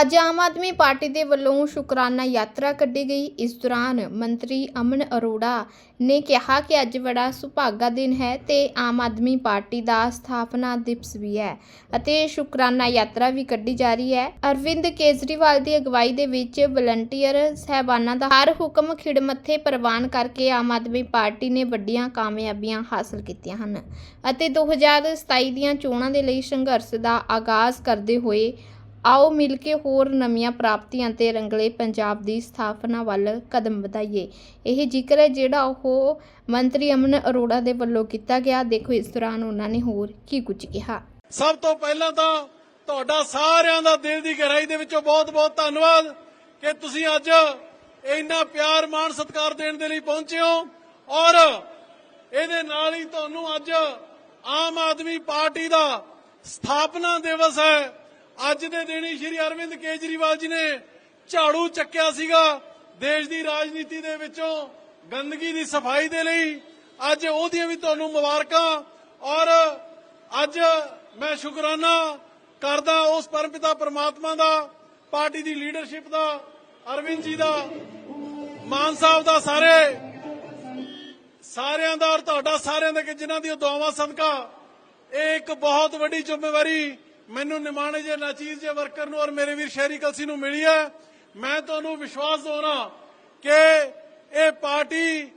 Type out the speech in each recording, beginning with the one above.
ਅੱਜ ਆਮ ਆਦਮੀ ਪਾਰਟੀ ਦੇ ਵੱਲੋਂ ਸ਼ੁਕਰਾਨਾ ਯਾਤਰਾ ਕੱਢੀ ਗਈ। ਇਸ ਦੌਰਾਨ ਮੰਤਰੀ ਅਮਨ ਅਰੋੜਾ ਨੇ ਕਿਹਾ ਕਿ ਅੱਜ ਬੜਾ ਸੁਭਾਗਾ ਦਿਨ ਹੈ ਤੇ ਆਮ ਆਦਮੀ ਪਾਰਟੀ ਦਾ ਸਥਾਪਨਾ ਦਿਵਸ ਵੀ ਹੈ ਅਤੇ ਸ਼ੁਕਰਾਨਾ ਯਾਤਰਾ ਵੀ ਕੱਢੀ ਜਾ ਰਹੀ ਹੈ। ਅਰਵਿੰਦ ਕੇਜਰੀਵਾਲ ਦੀ ਅਗਵਾਈ ਦੇ ਵਿੱਚ ਵਲੰਟੀਅਰ ਸਹਿਬਾਨਾਂ ਦਾ ਹਰ ਹੁਕਮ ਖਿੜ ਮੱਥੇ ਪ੍ਰਵਾਨ ਕਰਕੇ ਆਮ ਆਦਮੀ ਪਾਰਟੀ ਨੇ ਵੱਡੀਆਂ ਕਾਮਯਾਬੀਆਂ ਹਾਸਲ ਕੀਤੀਆਂ ਹਨ ਅਤੇ 2027 ਦੀਆਂ ਚੋਣਾਂ ਦੇ ਲਈ ਸੰਘਰਸ਼ ਦਾ ਆਗਾਜ਼ ਕਰਦੇ ਹੋਏ ਆਓ ਮਿਲ ਕੇ ਹੋਰ ਨਵੀਆਂ ਪ੍ਰਾਪਤੀਆਂ ਤੇ ਰੰਗਲੇ ਪੰਜਾਬ ਦੀ ਸਥਾਪਨਾ ਵੱਲ ਕਦਮ ਵਧਾਈਏ। ਇਹ ਜ਼ਿਕਰ ਹੈ ਜਿਹੜਾ ਉਹ ਮੰਤਰੀ ਅਮਨ ਅਰੋੜਾ ਦੇ ਵੱਲੋਂ ਕੀਤਾ ਗਿਆ। ਦੇਖੋ, ਇਸ ਦੌਰਾਨ ਉਹਨਾਂ ਨੇ ਹੋਰ ਕੀ ਕੁਝ ਕਿਹਾ। ਸਭ ਤੋਂ ਪਹਿਲਾਂ ਤਾਂ ਤੁਹਾਡਾ ਸਾਰਿਆਂ ਦਾ ਦਿਲ ਦੀ ਗਹਿਰਾਈ ਦੇ ਵਿੱਚੋਂ ਬਹੁਤ-ਬਹੁਤ ਧੰਨਵਾਦ ਕਿ ਤੁਸੀਂ ਅੱਜ ਇੰਨਾ ਪਿਆਰ, ਮਾਣ, ਸਤਿਕਾਰ ਦੇਣ ਦੇ ਲਈ ਪਹੁੰਚੇ ਹੋ ਔਰ ਇਹਦੇ ਨਾਲ ਹੀ ਤੁਹਾਨੂੰ ਅੱਜ ਆਮ ਆਦਮੀ ਪਾਰਟੀ ਦਾ ਸਥਾਪਨਾ ਦਿਵਸ ਹੈ। ਅੱਜ ਦੇ ਦਿਨ ਹੀ ਸ਼੍ਰੀ ਅਰਵਿੰਦ ਕੇਜਰੀਵਾਲ ਜੀ ਨੇ ਝਾੜੂ ਚੱਕਿਆ ਸੀਗਾ ਦੇਸ਼ ਦੀ ਰਾਜਨੀਤੀ ਦੇ ਵਿੱਚੋਂ, ਗੰਦਗੀ ਦੀ ਸਫ਼ਾਈ ਦੇ ਲਈ। ਅੱਜ ਉਹਦੀਆਂ ਵੀ ਤੁਹਾਨੂੰ ਮੁਬਾਰਕਾਂ। ਔਰ ਅੱਜ ਮੈਂ ਸ਼ੁਕਰਾਨਾ ਕਰਦਾ ਉਸ ਪਰਮਪਿਤਾ ਪਰਮਾਤਮਾ ਦਾ, ਪਾਰਟੀ ਦੀ ਲੀਡਰਸ਼ਿਪ ਦਾ, ਅਰਵਿੰਦ ਜੀ ਦਾ, ਮਾਨ ਸਾਹਿਬ ਦਾ ਸਾਰੇ। ਸਾਰਿਆਂ ਦਾ ਔਰ ਤੁਹਾਡਾ ਸਾਰਿਆਂ ਦਾ ਕਿ ਜਿਨ੍ਹਾਂ ਦੀਆਂ ਦੁਆਵਾਂ ਸਦਕਾ। ਇਹ ਇੱਕ ਬਹੁਤ ਵੱਡੀ ਜ਼ਿੰਮੇਵਾਰੀ ਮੈਨੂੰ ਨਿਮਾਣੇ ਜੇ ਨਾਚੀਜ਼ ਜੇ ਵਰਕਰ ਨੂੰ ਔਰ ਮੇਰੇ ਵੀਰ ਸ਼ਹਿਰੀ ਕਲਸੀ ਨੂੰ ਮਿਲੀ ਹੈ। ਮੈਂ ਤੁਹਾਨੂੰ ਵਿਸ਼ਵਾਸ ਦਿਵਾਉਣਾ ਕਿ ਇਹ ਪਾਰਟੀ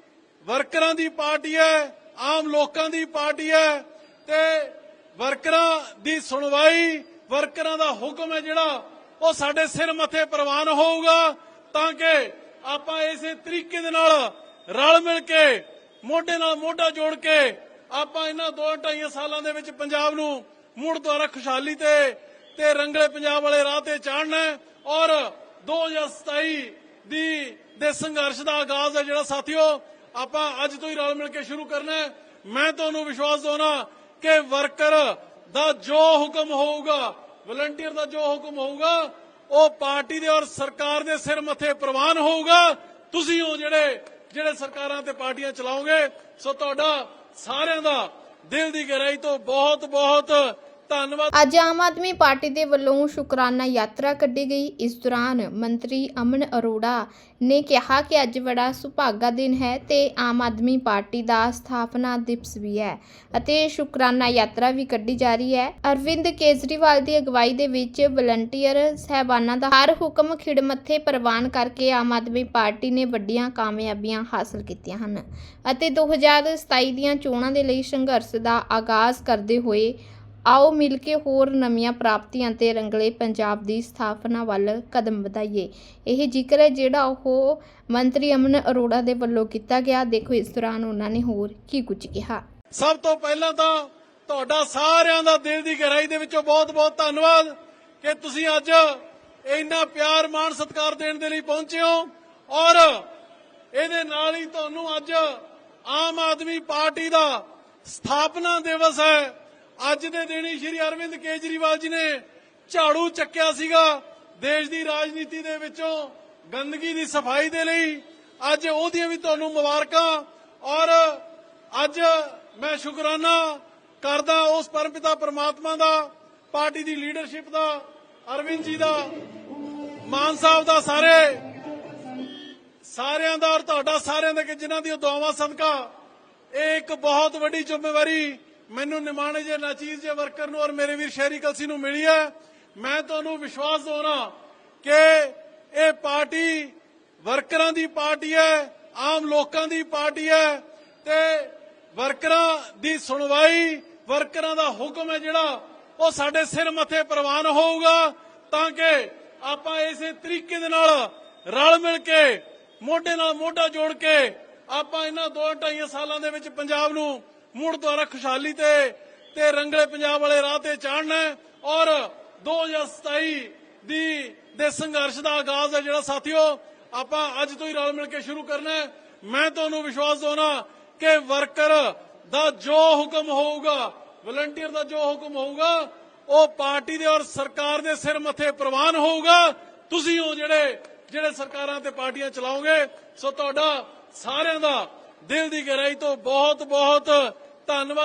ਵਰਕਰਾਂ ਦੀ ਪਾਰਟੀ ਹੈ, ਆਮ ਲੋਕਾਂ ਦੀ ਪਾਰਟੀ ਹੈ ਤੇ ਵਰਕਰਾਂ ਦੀ ਸੁਣਵਾਈ, ਵਰਕਰਾਂ ਦਾ ਹੁਕਮ ਹੈ ਜਿਹੜਾ ਉਹ ਸਾਡੇ ਸਿਰ ਮੱਥੇ ਪ੍ਰਵਾਨ ਹੋਊਗਾ ਤਾਂ ਕਿ ਆਪਾਂ ਇਸੇ ਤਰੀਕੇ ਦੇ ਨਾਲ ਰਲ ਮਿਲ ਕੇ, ਮੋਢੇ ਨਾਲ ਮੋਢਾ ਜੋੜ ਕੇ ਆਪਾਂ ਇਹਨਾਂ ਦੋ ਢਾਈ ਸਾਲਾਂ ਦੇ ਵਿੱਚ ਪੰਜਾਬ ਨੂੰ ਮੁੜ ਦੁਆਰਾ ਖੁਸ਼ਹਾਲੀ ਤੇ ਤੇ ਰੰਗਲੇ ਪੰਜਾਬ ਵਾਲੇ ਰਾਹ ਤੇ ਚਾੜਨਾ ਹੈ ਔਰ 2027 ਦੀ ਦੇ ਸੰਘਰਸ਼ ਦਾ ਆਗਾਜ਼ ਹੈ ਜਿਹੜਾ ਸਾਥੀਓ, ਆਪਾਂ ਅੱਜ ਤੋਂ ਹੀ ਰਲ ਮਿਲ ਕੇ ਸ਼ੁਰੂ ਕਰਨਾ ਮੈਂ ਤੁਹਾਨੂੰ ਵਿਸ਼ਵਾਸ ਦਵਾਉਣਾ ਕਿ ਵਰਕਰ ਦਾ ਜੋ ਹੁਕਮ ਹੋਊਗਾ, ਵਲੰਟੀਅਰ ਦਾ ਜੋ ਹੁਕਮ ਹੋਊਗਾ, ਉਹ ਪਾਰਟੀ ਦੇ ਔਰ ਸਰਕਾਰ ਦੇ ਸਿਰ ਮੱਥੇ ਪ੍ਰਵਾਨ ਹੋਊਗਾ। ਤੁਸੀਂ ਹੋ ਜਿਹੜੇ ਜਿਹੜੇ ਸਰਕਾਰਾਂ ਤੇ ਪਾਰਟੀਆਂ ਚਲਾਓਗੇ। ਸੋ ਤੁਹਾਡਾ ਸਾਰਿਆਂ ਦਾ ਦਿਲ ਦੀ ਗਹਿਰਾਈ ਤੋਂ ਬਹੁਤ ਬਹੁਤ ਧੰਨਵਾਦ। ਅੱਜ ਆਮ ਆਦਮੀ ਪਾਰਟੀ ਦੇ ਵੱਲੋਂ ਸ਼ੁਕਰਾਨਾ ਯਾਤਰਾ ਕੱਢੀ ਗਈ। ਇਸ ਦੌਰਾਨ ਮੰਤਰੀ ਅਮਨ ਅਰੋੜਾ ਨੇ ਕਿਹਾ ਕਿ ਅੱਜ ਬੜਾ ਸੁਭਾਗਾ ਦਿਨ ਹੈ ਤੇ ਆਮ ਆਦਮੀ ਪਾਰਟੀ ਦਾ ਸਥਾਪਨਾ ਦਿਵਸ ਵੀ ਹੈ ਅਤੇ ਸ਼ੁਕਰਾਨਾ ਯਾਤਰਾ ਵੀ ਕੱਢੀ ਜਾ ਰਹੀ ਹੈ। ਅਰਵਿੰਦ ਕੇਜਰੀਵਾਲ ਦੀ ਅਗਵਾਈ ਦੇ ਵਿੱਚ ਵਲੰਟੀਅਰ ਸਹਿਬਾਨਾਂ ਦਾ ਹਰ ਹੁਕਮ ਖਿੜ ਮੱਥੇ ਪ੍ਰਵਾਨ ਕਰਕੇ ਆਮ ਆਦਮੀ ਪਾਰਟੀ ਨੇ ਵੱਡੀਆਂ ਕਾਮਯਾਬੀਆਂ ਹਾਸਲ ਕੀਤੀਆਂ ਹਨ ਅਤੇ 2027 ਦੀਆਂ ਚੋਣਾਂ ਦੇ ਲਈ ਸੰਘਰਸ਼ ਦਾ ਆਗਾਜ਼ ਕਰਦੇ ਹੋਏ ਆਓ ਮਿਲ ਕੇ ਹੋਰ ਨਵੀਆਂ ਪ੍ਰਾਪਤੀਆਂ ਤੇ ਰੰਗਲੇ ਪੰਜਾਬ ਦੀ ਸਥਾਪਨਾ ਵੱਲ ਕਦਮ ਵਧਾਈਏ। ਇਹ ਜ਼ਿਕਰ ਹੈ ਜਿਹੜਾ ਉਹ ਮੰਤਰੀ ਅਮਨ ਅਰੋੜਾ ਦੇ ਵੱਲੋਂ ਕੀਤਾ ਗਿਆ। ਦੇਖੋ, ਇਸ ਦੌਰਾਨ ਉਹਨਾਂ ਨੇ ਹੋਰ ਕੀ ਕੁਝ ਕਿਹਾ। ਸਭ ਤੋਂ ਪਹਿਲਾਂ ਤਾਂ ਤੁਹਾਡਾ ਸਾਰਿਆਂ ਦਾ ਦਿਲ ਦੀ ਗਹਿਰਾਈ ਦੇ ਵਿੱਚੋਂ ਬਹੁਤ-ਬਹੁਤ ਧੰਨਵਾਦ ਕਿ ਤੁਸੀਂ ਅੱਜ ਇੰਨਾ ਪਿਆਰ, ਮਾਣ, ਸਤਿਕਾਰ ਦੇਣ ਦੇ ਲਈ ਪਹੁੰਚੇ ਹੋ ਔਰ ਇਹਦੇ ਨਾਲ ਹੀ ਤੁਹਾਨੂੰ ਅੱਜ ਆਮ ਆਦਮੀ ਪਾਰਟੀ ਦਾ ਸਥਾਪਨਾ ਦਿਵਸ ਹੈ। ਅੱਜ ਦੇ ਦਿਨ ਹੀ ਸ਼੍ਰੀ ਅਰਵਿੰਦ ਕੇਜਰੀਵਾਲ ਜੀ ਨੇ ਝਾੜੂ ਚੱਕਿਆ ਸੀਗਾ ਦੇਸ਼ ਦੀ ਰਾਜਨੀਤੀ ਦੇ ਵਿੱਚੋਂ, ਗੰਦਗੀ ਦੀ ਸਫ਼ਾਈ ਦੇ ਲਈ। ਅੱਜ ਉਹਦੀਆਂ ਵੀ ਤੁਹਾਨੂੰ ਮੁਬਾਰਕਾਂ। ਔਰ ਅੱਜ ਮੈਂ ਸ਼ੁਕਰਾਨਾ ਕਰਦਾ ਉਸ ਪਰਮਪਿਤਾ ਪਰਮਾਤਮਾ ਦਾ, ਪਾਰਟੀ ਦੀ ਲੀਡਰਸ਼ਿਪ ਦਾ, ਅਰਵਿੰਦ ਜੀ ਦਾ, ਮਾਨ ਸਾਹਿਬ ਦਾ ਸਾਰੇ, ਸਾਰਿਆਂ ਦਾ ਔਰ ਤੁਹਾਡਾ ਸਾਰਿਆਂ ਦਾ ਕਿ ਜਿਨ੍ਹਾਂ ਦੀਆਂ ਦੁਆਵਾਂ ਸਦਕਾ। ਇਹ ਇੱਕ ਬਹੁਤ ਵੱਡੀ ਜ਼ਿੰਮੇਵਾਰੀ ਮੈਨੂੰ ਨਿਮਾਣੇ ਜੇ ਨਾਚੀਜ਼ ਜੇ ਵਰਕਰ ਨੂੰ ਔਰ ਮੇਰੇ ਵੀਰ ਸ਼ਹਿਰੀ ਕਲਸੀ ਨੂੰ ਮਿਲੀ ਹੈ। ਮੈਂ ਤੁਹਾਨੂੰ ਵਿਸ਼ਵਾਸ ਦਿਵਾਉਣਾ ਕਿ ਇਹ ਪਾਰਟੀ ਵਰਕਰਾਂ ਦੀ ਪਾਰਟੀ ਹੈ, ਆਮ ਲੋਕਾਂ ਦੀ ਪਾਰਟੀ ਹੈ ਤੇ ਵਰਕਰਾਂ ਦੀ ਸੁਣਵਾਈ, ਵਰਕਰਾਂ ਦਾ ਹੁਕਮ ਹੈ ਜਿਹੜਾ ਉਹ ਸਾਡੇ ਸਿਰ ਮੱਥੇ ਪ੍ਰਵਾਨ ਹੋਊਗਾ ਤਾਂ ਕਿ ਆਪਾਂ ਇਸੇ ਤਰੀਕੇ ਦੇ ਨਾਲ ਰਲ ਮਿਲ ਕੇ, ਮੋਢੇ ਨਾਲ ਮੋਢਾ ਜੋੜ ਕੇ ਆਪਾਂ ਇਹਨਾਂ ਦੋ ਢਾਈ ਸਾਲਾਂ ਦੇ ਵਿੱਚ ਪੰਜਾਬ ਨੂੰ ਮੁੜ ਦੁਆਰਾ ਖੁਸ਼ਹਾਲੀ ਤੇ ਤੇ ਰੰਗਲੇ ਪੰਜਾਬ ਵਾਲੇ ਰਾਹ ਤੇ ਚਾੜਨਾ ਔਰ 2027 ਦੀ, ਦੇ ਸੰਘਰਸ਼ ਦਾ ਆਗਾਜ਼ ਹੈ ਜਿਹੜਾ ਸਾਥੀਓ, ਆਪਾਂ ਅੱਜ ਤੋਂ ਹੀ ਰਲ ਮਿਲ ਕੇ ਸ਼ੁਰੂ ਕਰਨਾ ਮੈਂ ਤੁਹਾਨੂੰ ਵਿਸ਼ਵਾਸ ਦਿਵਾਉਣਾ ਕਿ ਵਰਕਰ ਦਾ ਜੋ ਹੁਕਮ ਹੋਊਗਾ, ਵਲੰਟੀਅਰ ਦਾ ਜੋ ਹੁਕਮ ਹੋਊਗਾ, ਉਹ ਪਾਰਟੀ ਦੇ ਔਰ ਸਰਕਾਰ ਦੇ ਸਿਰ ਮੱਥੇ ਪ੍ਰਵਾਨ ਹੋਊਗਾ। ਤੁਸੀਂ ਹੋ ਜਿਹੜੇ ਜਿਹੜੇ ਸਰਕਾਰਾਂ ਤੇ ਪਾਰਟੀਆਂ ਚਲਾਓਗੇ। ਸੋ ਤੁਹਾਡਾ ਸਾਰਿਆਂ ਦਾ ਦਿਲ ਦੀ ਗਹਿਰਾਈ ਤੋਂ ਬਹੁਤ ਬਹੁਤ ਧੰਨਵਾਦ